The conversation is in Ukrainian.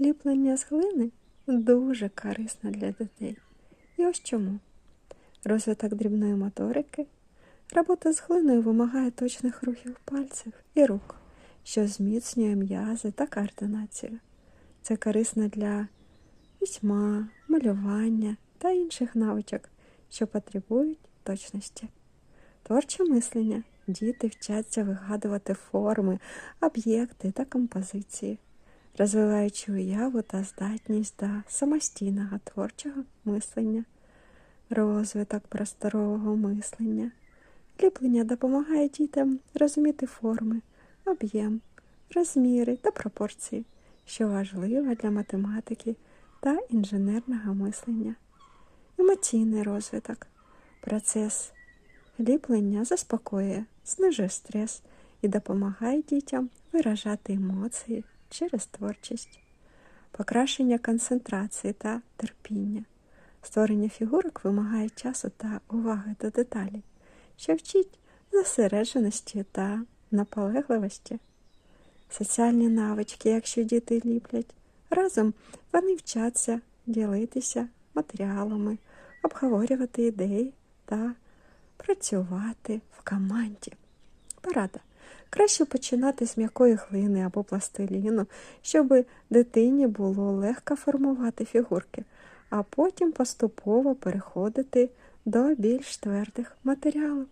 ліплення з глини дуже корисно для дітей. І ось чому. Розвиток дрібної моторики. Робота з глиною вимагає точних рухів пальців і рук, що зміцнює м'язи та координацію. Це корисно для письма, малювання та інших навичок, що потребують точності. Творче мислення. Діти вчаться вигадувати форми, об'єкти та композиції, розвиваючи уяву та здатність до самостійного творчого мислення, розвиток просторового мислення. Ліплення допомагає дітям розуміти форми, об'єм, розміри та пропорції, що важливо для математики та інженерного мислення. Емоційний розвиток. Процес ліплення заспокоює, знижує стрес і допомагає дітям виражати емоції через творчість, покращення концентрації та терпіння. Створення фігурок вимагає часу та уваги до деталей, що вчить зосередженості та наполегливості. Соціальні навички, якщо діти ліплять, разом вони вчаться ділитися матеріалами, обговорювати ідеї та працювати в команді. Порада. Краще починати з м'якої глини або пластиліну, щоб дитині було легко формувати фігурки, а потім поступово переходити до більш твердих матеріалів.